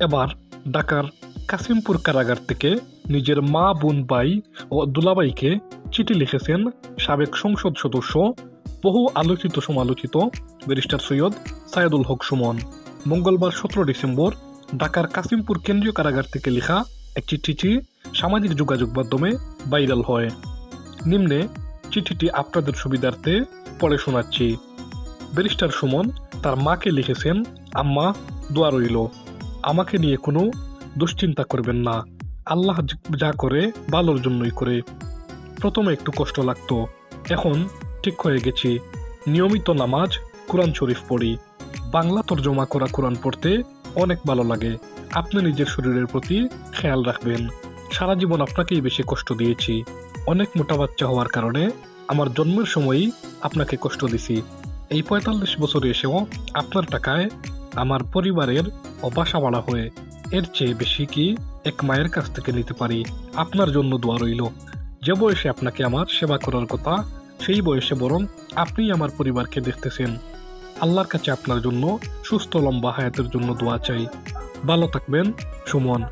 এবার ঢাকার কাসিমপুর কারাগার থেকে নিজের মা, বোন, ভাই ও দুলাবাইকে চিঠি লিখেছেন সাবেক সংসদ সদস্য, বহু আলোচিত সমালোচিত ব্যারিস্টার সৈয়দ সায়েদুল হক সুমন। মঙ্গলবার সতেরো ডিসেম্বর ঢাকার কাসিমপুর কেন্দ্রীয় কারাগার থেকে লেখা একটি চিঠি সামাজিক যোগাযোগ মাধ্যমে ভাইরাল হয়। নিম্নে চিঠিটি আপনাদের সুবিধার্থে পড়ে শোনাচ্ছি। ব্যারিস্টার সুমন তার মাকে লিখেছেন, আম্মা, দোয়া রইল। আমাকে নিয়ে কোনো দুশ্চিন্তা করবেন না। আল্লাহ যা করে, ভালোর জন্যই করে। প্রথমে একটু কষ্ট লাগতো। এখন ঠিক হয়ে গেছি। নিয়মিত নামাজ, কোরআন শরীফ পড়ি। বাংলা তর্জমা করা কোরআন পড়তে অনেক ভালো লাগে। আপনি নিজের শরীরের প্রতি খেয়াল রাখবেন। সারা জীবন আপনাকেই বেশি কষ্ট দিয়েছি। অনেক মোটা বাচ্চা হওয়ার কারণে আমার জন্মের সময়ই আপনাকে কষ্ট দিছি। এই পঁয়তাল্লিশ বছরে এসেও আপনার টাকায় আমার পরিবারের অবাসা বাড়া হয়ে। এর চেয়ে বেশি কি এক মায়ের কাছ থেকে নিতে পারি? আপনার জন্য দোয়া রইল। যে বয়সে আপনাকে আমার সেবা করার কথা, সেই বয়সে বরং আপনিই আমার পরিবারকে দেখতেছেন। আল্লাহর কাছে আপনার জন্য সুস্থ লম্বা হায়াতের জন্য দোয়া চাই। ভালো থাকবেন, সুমন।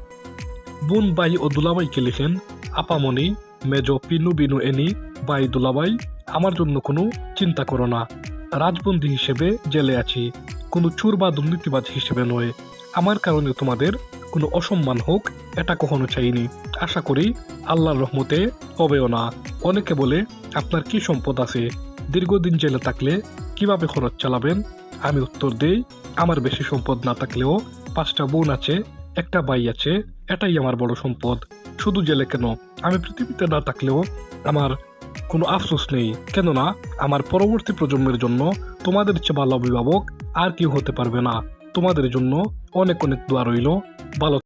বোন বাই ও দুলাবাইকে লিখেন, আপামনি মেজ পিনু বিনু এনি বাই দুলাবাই আমার জন্য কোনো চিন্তা করো না। রাজবন্দী হিসেবে জেলে আছি। কোনো চোর বা দুর্নীতিবাজ হিসেবে নয়। আমার কারণে তোমাদের কোনো অসম্মান হোক, এটা কখনো চাইনি। আশা করি আল্লাহর রহমতে হবেও না। অনেকে বলে, আপনার কি সম্পদ আছে? দীর্ঘদিন জেলে থাকলে কীভাবে খরচ চালাবেন? আমি উত্তর দেই, আমার বেশি সম্পদ না থাকলেও পাঁচটা বোন আছে, একটা ভাই আছে, এটাই আমার বড় সম্পদ। শুধু জেলে কেন? আমি পৃথিবীতে না থাকলেও আমার কোনো আফসোস নেই। কেননা, আমার পরবর্তী প্রজন্মের জন্য তোমাদের চেয়ে ভালো অভিভাবক আর কেউ হতে পারবে না। তোমাদের জন্য অনেক অনেক দোয়া রইল। ভালো